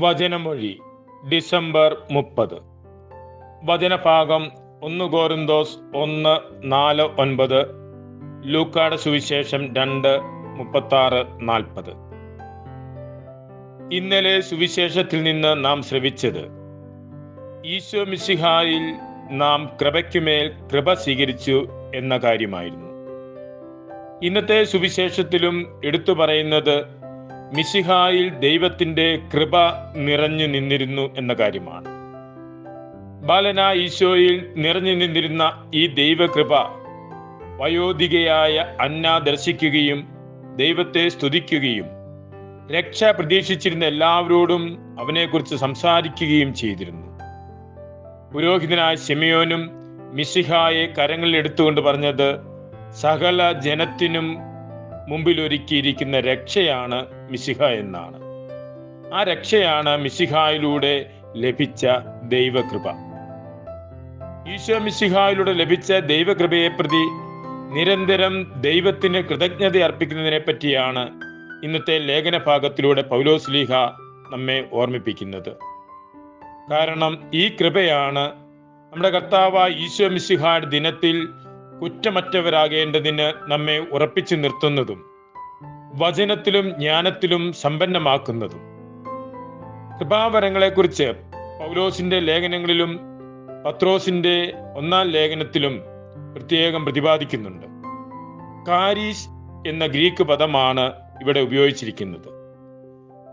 വചനമൊഴി December മുപ്പത്. വചനഭാഗം ഒന്ന് ഗോരന്തോസ് ഒന്ന് നാല് ഒൻപത് ലൂക്കാട് സുവിശേഷം രണ്ട് മുപ്പത്താറ് നാൽപ്പത്. ഇന്നലെ സുവിശേഷത്തിൽ നിന്ന് നാം ശ്രവിച്ചത് ഈശോ മിശിഹായിൽ നാം കൃപയ്ക്കുമേൽ കൃപ സ്വീകരിച്ചു എന്ന കാര്യമായിരുന്നു. ഇന്നത്തെ സുവിശേഷത്തിലും എടുത്തു പറയുന്നത് മിശിഹായിൽ ദൈവത്തിന്റെ കൃപ നിറഞ്ഞു നിന്നിരുന്നു എന്ന കാര്യമാണ്. ബാലന ഈശോയിൽ നിറഞ്ഞു നിന്നിരുന്ന ഈ ദൈവകൃപ വയോധികയായ അന്ന ദർശിക്കുകയും ദൈവത്തെ സ്തുതിക്കുകയും രക്ഷ പ്രതീക്ഷിച്ചിരുന്ന എല്ലാവരോടും അവനെക്കുറിച്ച് സംസാരിക്കുകയും ചെയ്തിരുന്നു. പുരോഹിതനായ ശെമിയോനും മിശിഹായെ കരങ്ങളിൽ എടുത്തുകൊണ്ട് പറഞ്ഞത് സകല ജനത്തിനും മുമ്പിലൊരുക്കിയിരിക്കുന്ന രക്ഷയാണ് മിശിഹ എന്നാണ്. ആ രക്ഷയാണ് മിശിഹായിലൂടെ ലഭിച്ച ദൈവകൃപ. ഈശോ മിശിഹായിലൂടെ ലഭിച്ച ദൈവകൃപയെ പ്രതി നിരന്തരം ദൈവത്തിന് കൃതജ്ഞത അർപ്പിക്കുന്നതിനെ പറ്റിയാണ് ഇന്നത്തെ ലേഖന ഭാഗത്തിലൂടെ പൗലോസ്ലീഹ നമ്മെ ഓർമ്മിപ്പിക്കുന്നത്. കാരണം ഈ കൃപയാണ് നമ്മുടെ കർത്താവ് ഈശോ മിശിഹായുടെ ദിനത്തിൽ കുറ്റമറ്റവരാകേണ്ടതിന് നമ്മെ ഉറപ്പിച്ചു നിർത്തുന്നതും വചനത്തിലും ജ്ഞാനത്തിലും സമ്പന്നമാക്കുന്നതും. കൃപാവരങ്ങളെക്കുറിച്ച് പൗലോസിന്റെ ലേഖനങ്ങളിലും പത്രോസിന്റെ ഒന്നാം ലേഖനത്തിലും പ്രത്യേകം പ്രതിപാദിക്കുന്നുണ്ട്. കാരീസ് എന്ന ഗ്രീക്ക് പദമാണ് ഇവിടെ ഉപയോഗിച്ചിരിക്കുന്നത്.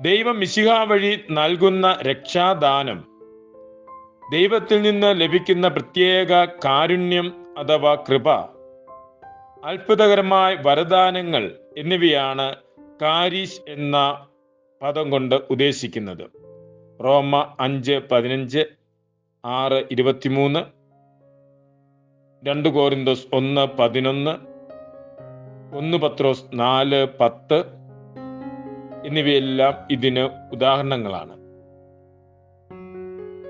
ദൈവം മിശിഹ വഴി നൽകുന്ന രക്ഷാദാനം ദൈവത്തിൽ നിന്ന് ലഭിക്കുന്ന പ്രത്യേക കാരുണ്യം അഥവാ കൃപ അത്ഭുതകരമായ വരദാനങ്ങൾ എന്നിവയാണ് കാരിഷ് എന്ന പദം കൊണ്ട് ഉദ്ദേശിക്കുന്നത്. റോമ അഞ്ച് പതിനഞ്ച് ആറ് ഇരുപത്തിമൂന്ന് രണ്ട് കോരിന്തോസ് ഒന്ന് പതിനൊന്ന് ഒന്ന് പത്രോസ് നാല് പത്ത് എന്നിവയെല്ലാം ഇതിന് ഉദാഹരണങ്ങളാണ്.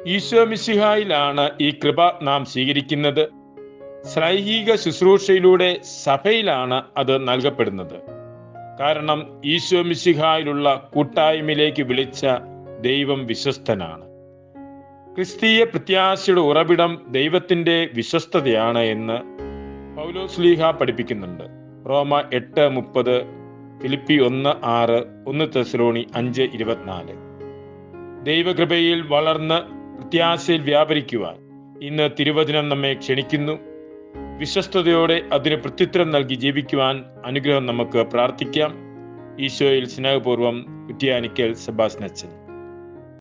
ഈശോ മിശിഹായിലാണ് ഈ കൃപ നാം സ്വീകരിക്കുന്നത്. ശ്രൈഹിക ശുശ്രൂഷയിലൂടെ സഭയിലാണ് അത് നൽകപ്പെടുന്നത്. കാരണം ഈശോ മിശിഹായിലുള്ള കൂട്ടായ്മയിലേക്ക് വിളിച്ച ദൈവം വിശ്വസ്തനാണ്. ക്രിസ്തീയ പ്രത്യാശയുടെ ഉറവിടം ദൈവത്തിന്റെ വിശ്വസ്തതയാണ് എന്ന് പൗലോസ്ലീഹ പഠിപ്പിക്കുന്നുണ്ട്. റോമ എട്ട് മുപ്പത് ഫിലിപ്പി ഒന്ന് ആറ് ഒന്ന് തെസലോണി അഞ്ച് ഇരുപത്തിനാല്. ദൈവകൃപയിൽ വളർന്ന് പ്രത്യാശയിൽ വ്യാപരിക്കുവാൻ ഇന്ന് തിരുവചനം നമ്മെ ക്ഷണിക്കുന്നു. വിശ്വസ്തയോടെ അതിന് പ്രത്യുത്തരം നൽകി ജീവിക്കുവാൻ അനുഗ്രഹം നമുക്ക് പ്രാർത്ഥിക്കാം. ഈശോയിൽ സ്നേഹപൂർവം കുറ്റിയാനിക്കൽ സെബാസ്നച്ചൻ